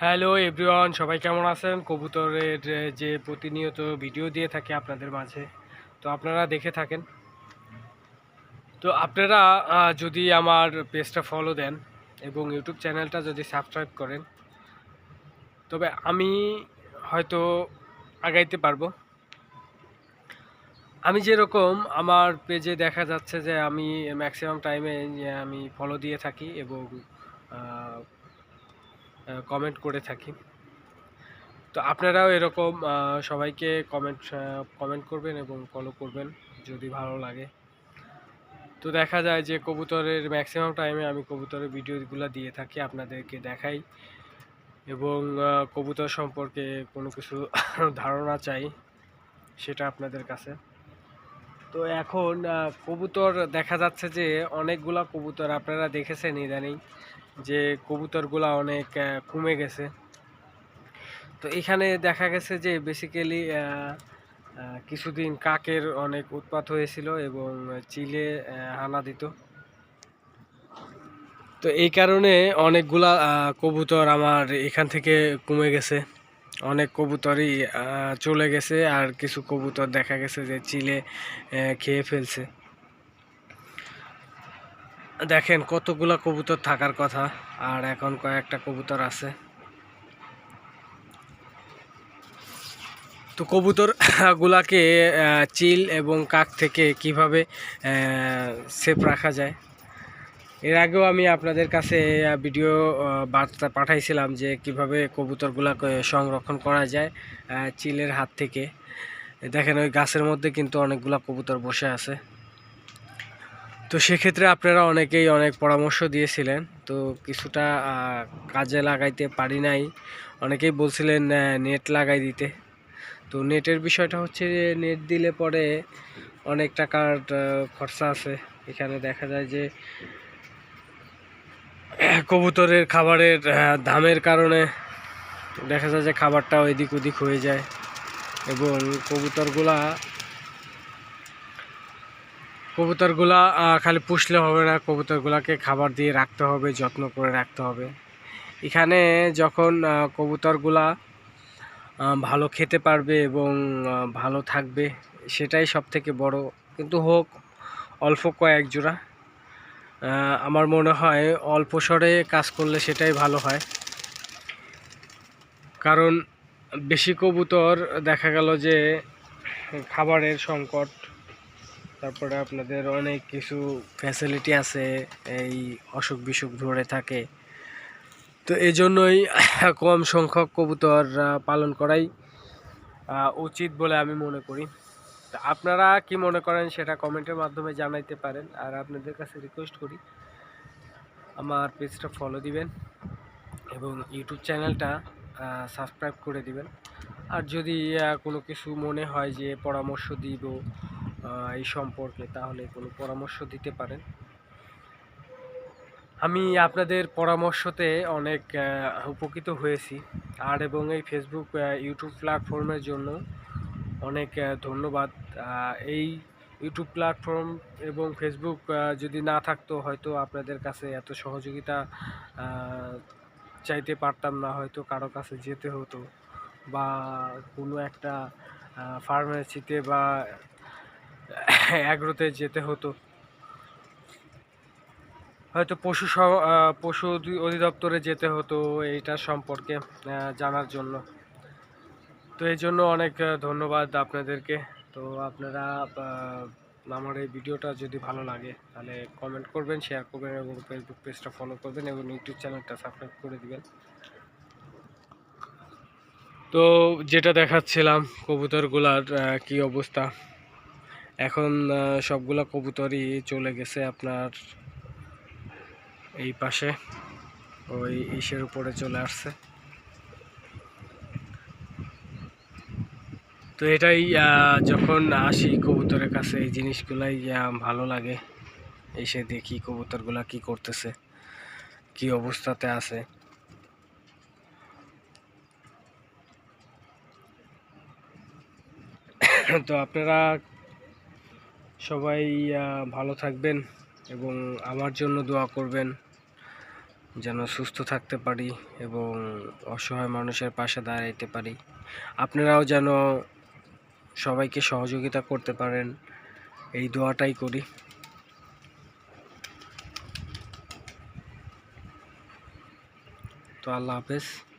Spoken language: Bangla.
হ্যালো এভরিওয়ান, সবাই কেমন আছেন? কবুতরের যে প্রতিনিয়ত ভিডিও দিয়ে থাকে আপনাদের মাঝে, তো আপনারা দেখে থাকেন। তো আপনারা যদি আমার পেজটা ফলো দেন এবং ইউটিউব চ্যানেলটা যদি সাবস্ক্রাইব করেন, তবে আমি হয়তো আগাইতে পারব। আমি যেরকম, আমার পেজে দেখা যাচ্ছে যে আমি ম্যাক্সিমাম টাইমে আমি ফলো দিয়ে থাকি এবং কমেন্ট করে থাকি। তো আপনারাও এরকম সবাইকে কমেন্ট কমেন্ট করবেন এবং ফলো করবেন যদি ভালো লাগে। তো দেখা যায় যে কবুতরের ম্যাক্সিমাম টাইমে আমি কবুতরের ভিডিওগুলো দিয়ে থাকি, আপনাদেরকে দেখাই। এবং কবুতর সম্পর্কে কোনো কিছু ধারণা চাই, সেটা আপনাদের কাছে। তো এখন কবুতর দেখা যাচ্ছে যে অনেকগুলা কবুতর আপনারা দেখেছেন ইদানিং। যে কবুতরগুলা অনেক কমে গেছে। তো এখানে দেখা গেছে যে বেসিক্যালি কিছুদিন কাকের অনেক উৎপাত হয়েছিল এবং চিলে হানা দিত। তো এই কারণে অনেকগুলা কবুতর আমার এখান থেকে কমে গেছে। অনেক কবুতরই চলে গেছে আর কিছু কবুতর দেখা গেছে যে চিলে খেয়ে ফেলছে। দেখেন কতগুলা কবুতর থাকার কথা, আর এখন কয়েকটা কবুতর আছে। তো কবুতর গুলাকে চিল এবং কাক থেকে কীভাবে সেফ রাখা যায়? এর আগেও আমি আপনাদের কাছে ভিডিও বার্তা পাঠাইছিলাম যে কীভাবে কবুতরগুলাকে সংরক্ষণ করা যায় চিলের হাত থেকে। দেখেন ওই গাছের মধ্যে কিন্তু অনেকগুলা কবুতর বসে আছে। তো সেক্ষেত্রে আপনারা অনেকেই অনেক পরামর্শ দিয়েছিলেন। তো কিছুটা কাজে লাগাইতে পারি নাই। অনেকেই বলছিলেন নেট লাগাই দিতে। তো নেটের বিষয়টা হচ্ছে যে নেট দিলে পরে অনেক টাকার খরচা আছে। এখানে দেখা যায় যে, কবুতরের খাবারের দামের কারণে দেখা যায় যে, খাবারটা এদিক ওদিক হয়ে যায়। এবং কবুতরগুলা কবুতরগুলা খালি পুষলে হবে না, কবুতরগুলাকে খাবার দিয়ে রাখতে হবে, যত্ন করে রাখতে হবে। এখানে যখন কবুতরগুলা ভালো খেতে পারবে এবং ভালো থাকবে, সেটাই সব থেকে বড়। কিন্তু হোক, অল্প কয়েক জোড়া। আমার মনে হয় অল্প স্বরে কাজ করলে সেটাই ভালো হয়। কারণ, বেশি কবুতর দেখা গেল যে, খাবারের সংকট তারপরে আপনাদের অনেক কিছু ফ্যাসিলিটি আছে, এই অসুখ বিসুখ ধরে থাকে। তো এই জন্যই কম সংখ্যক কবুতর পালন করাই উচিত বলে আমি মনে করি। তা আপনারা কি মনে করেন সেটা কমেন্টের মাধ্যমে জানাইতে পারেন, আর আপনাদের কাছে রিকোয়েস্ট করি, আমার পেজটা ফলো দিবেন এবং ইউটিউব চ্যানেলটা সাবস্ক্রাইব করে দিবেন। আর যদি কোনো কিছু মনে হয় যে পরামর্শ দিব এই সম্পর্কে তাহলে কোনো পরামর্শ দিতে পারেন। আমি আপনাদের পরামর্শতে অনেক উপকৃত হয়েছি। আর এবং এই ফেসবুক ইউটিউব প্ল্যাটফর্মের জন্য অনেক ধন্যবাদ। এই ইউটিউব প্ল্যাটফর্ম এবং ফেসবুক যদি না থাকতো হয়তো আপনাদের কাছে এত সহযোগিতা চাইতে পারতাম না। হয়তো কারও কাছে যেতে হতো বা কোনো একটা ফার্মেসিতে বা অ্যাগ্রোতে যেতে হতো। হয়তো পশু পশু অধিদপ্তরে যেতে হতো এইটার সম্পর্কে জানার জন্য। তো এই জন্য অনেক ধন্যবাদ আপনাদেরকে। তো আপনারা আমার এই ভিডিওটা যদি ভালো লাগে, তাহলে কমেন্ট করবেন শেয়ার করবেন এবং ফেসবুক পেজটা ফলো করবেন এবং ইউটিউব চ্যানেলটা সাবস্ক্রাইব করে দিবেন। তো যেটা দেখাচ্ছিলাম, কবুতরগুলার কি অবস্থা। এখন সবগুলা কবুতরই চলে গেছে আপনার এই পাশে, ওই ইসের উপরে চলে আসছে। তো এটাই যখন আসি কবুতরের কাছে, এই জিনিসগুলাই ভালো লাগে। এসে দেখি কবুতরগুলা কি করতেছে, কি অবস্থাতে আছে। তো আপনারা সবাই ভালো থাকবেন এবং আমার জন্য দোয়া করবেন যেন সুস্থ থাকতে পারি এবং অসহায় মানুষের পাশে দাঁড়াইতে পারি। আপনারাও যেন সবাইকে সহযোগিতা করতে পারেন, এই দোয়াটাই করি। তো আল্লাহ হাফেজ।